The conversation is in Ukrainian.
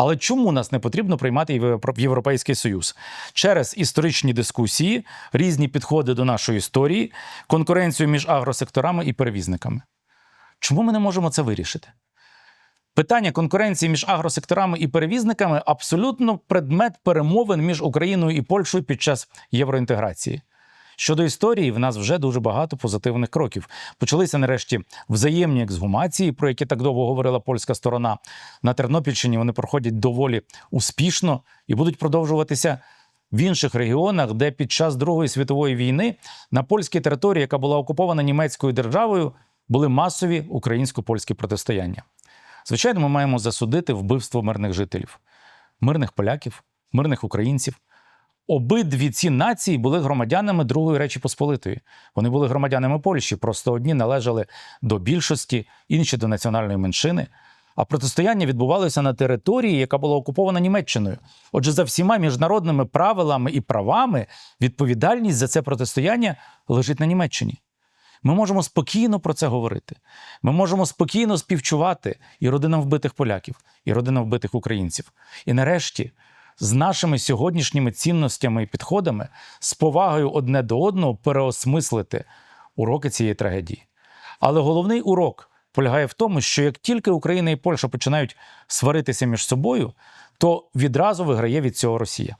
Але чому нас не потрібно приймати в Європейський Союз? Через історичні дискусії, різні підходи до нашої історії, конкуренцію між агросекторами і перевізниками. Чому ми не можемо це вирішити? Питання конкуренції між агросекторами і перевізниками абсолютно предмет перемовин між Україною і Польщею під час євроінтеграції. Щодо історії, в нас вже дуже багато позитивних кроків. Почалися нарешті взаємні ексгумації, про які так довго говорила польська сторона. На Тернопільщині вони проходять доволі успішно і будуть продовжуватися в інших регіонах, де під час Другої світової війни на польській території, яка була окупована німецькою державою, були масові українсько-польські протистояння. Звичайно, ми маємо засудити вбивство мирних жителів, мирних поляків, мирних українців. Обидві ці нації були громадянами Другої Речі Посполитої. Вони були громадянами Польщі, просто одні належали до більшості, інші до національної меншини. А протистояння відбувалося на території, яка була окупована Німеччиною. Отже, за всіма міжнародними правилами і правами відповідальність за це протистояння лежить на Німеччині. Ми можемо спокійно про це говорити. Ми можемо спокійно співчувати і родинам вбитих поляків, і родинам вбитих українців. І нарешті, з нашими сьогоднішніми цінностями і підходами, з повагою одне до одного переосмислити уроки цієї трагедії. Але головний урок полягає в тому, що як тільки Україна і Польща починають сваритися між собою, то відразу виграє від цього Росія.